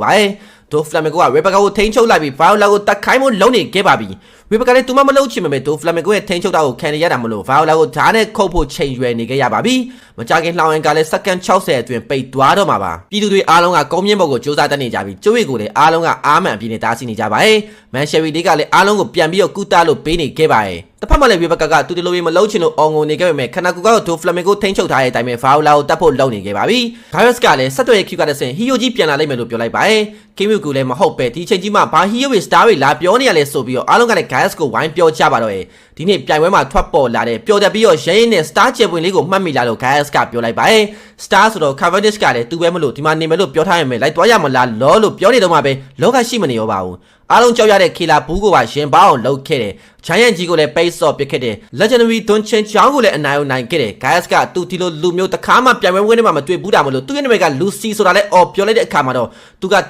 ဆိုပါတယ်ဒိုဖလာမင်ကိုကရေဘကာကိုထိန်းချုပ်လိုက်ပြီးဗိုင်ယိုလာကိုတတ်ခိုင်းမှုလုံးနေခဲ့ပါပြီရေဘကာလည်းသူမမလုံးချင်ပေမဲ့ဒိုဖလာမင်ကိုရဲ့ထိန်းချုပ်တာကိုခံရရတာမလို့ဗိုင်ယိုလာကိုဓာတ်နဲ့ခုတ်ဖို့ချိန်ရွယ်နေခဲ့ရပါပြီမကြခင်လှောင်ရင်ကလည်းစက္ကန့်60အတွင်းပိတ်သွားတော့မှာပါပြည်သူတွေအားလုံးကကုန်းမြင့်ဘုတ်ကိုစူးစမ်းတတ်နေကြပြီးကျိုးရီကိုလည်းအားလုံးကအားမှန်ပြင်းနေတားဆီနေကြပါတယ်မန်ရှယ်ရီလေးကလည်းအားလုံးကိုပြန်ပြီးတော့ကုသလို့ပေးနေခဲ့ပါတယ် တစ်ဖက်မှာလည်းရေဘကာကသူတလိုရေမလုံးချင်လို့အော်ငုံနေခဲ့ပေမဲ့ခနာကူကတော့ဒိုဖလာမင်ကိုထိန်းချုပ်ထားတဲ့အတိုင်းပဲဗိုင်ယိုလာကိုတတ်ဖို့လုပ်နေခဲ့ပါပြီဂိုင်ယက်စ်ကလည်းဆက်သွယ်ရေး Q ကတဆင်ဟီယိုကြီးပြန်လာလိမ့်မယ်လို့ပြောလိုက်ပါတယ်ကင်းမြူကူလည်းမဟုတ်ပဲဒီချိန်ကြီးမှာဘာဟီယိုဝစ်စတာတွေလာပြောနေရလဲဆိုပြီးတော့အားလုံးကလည်း Gaius ကိုဝိုင်းပြောကြပါတော့ရဲ့ဒီနေ့ပြိုင်ပွဲမှာထွက်ပေါ်လာတဲ့ပျော်တက်ပြီးတော့ရဲရင်နဲ့ Star ချေပွင့်လေးကိုမှတ်မိလာလို့ Gaius ကပြောလိုက်ပါတယ် Star ဆိုတော့ Cavendish ကလည်းသူပဲမလို့ဒီမှာနေမယ်လို့ပြောထားရမယ်လိုက်သွားရမလားလောလို့ပြောနေတော့မှပဲလောကရှိမနေရောပါဘူး အားလုံးကြောက်ရတဲ့ခေလာဘူးကိုပါရှင်ပါအောင်လုပ်ခဲ့တယ်။ Giant ကြီးကိုလည်း base off ပစ်ခဲ့တယ်။ Legendary ဒွန်ချင်းချောင်းကိုလည်းအနိုင်အောင်နိုင်ခဲ့တယ်။ Gaius ကသူဒီလိုလူမျိုးတစ်ခါမှပြိုင်ပွဲဝင်နေမှာမတွေ့ဘူးတာမလို့သူ့ရဲ့နာမည်က Lucy ဆိုတာလည်းအော်ပြောလိုက်တဲ့အခါမှာတော့သူက